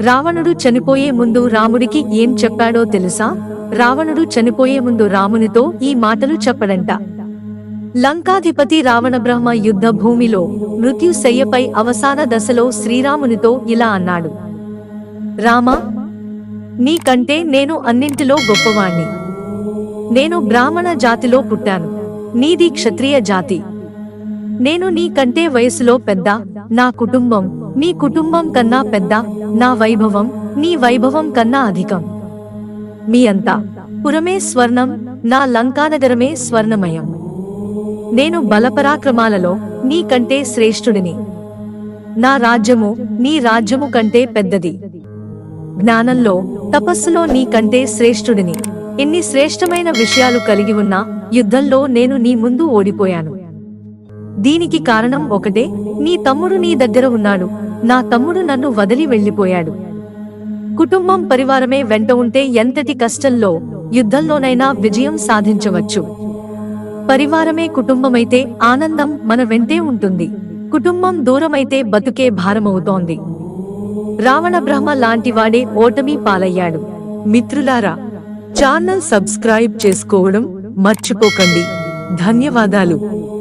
రావణుడు చనిపోయే ముందు రాముడికి ఏం చెప్పాడో తెలుసా? రావణుడు చనిపోయే ముందు రామునితో ఈ మాటలు చెప్పడంట. లంకాధిపతి రావణబ్రహ్మ యుద్ధ భూమిలో మృత్యుశయ్యపై అవసాన దశలో శ్రీరామునితో ఇలా అన్నాడు. రామా నీకంటే నేను అన్నింటిలో గొప్పవాణ్ణి. నేను బ్రాహ్మణ జాతిలో పుట్టాను. నీది క్షత్రియ జాతి. నేను నీ కంటే వయసులో పెద్ద నా కుటుంబం నీ కుటుంబం కన్నా పెద్ద నా వైభవం నీ వైభవం కన్నా అధికం. మీ అంతా పురమే స్వర్ణం నా లంకానగరమే స్వర్ణమయం. నేను బలపరాక్రమాలలో నీకంటే శ్రేష్ఠుడిని. నా రాజ్యము నీ రాజ్యము కంటే పెద్దది. జ్ఞానంలో తపస్సులో నీకంటే శ్రేష్ఠుడిని. ఎన్ని శ్రేష్టమైన విషయాలు కలిగి ఉన్నా యుద్ధంలో నేను నీ ముందు ఓడిపోయాను. దీనికి కారణం ఒకటే నీ తమ్ముడు నీ దగ్గర ఉన్నాడు. నా తమ్ముడు నన్ను వదిలి వెళ్ళిపోయాడు. కుటుంబం పరివారమే వెంట ఉంటే ఎంతటి కష్టంలో యుద్ధంలోనైనా విజయం సాధించవచ్చు. పరివారమే కుటుంబమైతే ఆనందం మన వెంటే ఉంటుంది. కుటుంబం దూరమైతే బతుకే భారమవుతోంది. రావణ బ్రహ్మ లాంటివాడే ఓటమి పాలయ్యాడు. మిత్రులారా ఛానల్ సబ్స్క్రైబ్ చేసుకోవడం మర్చిపోకండి. ధన్యవాదాలు.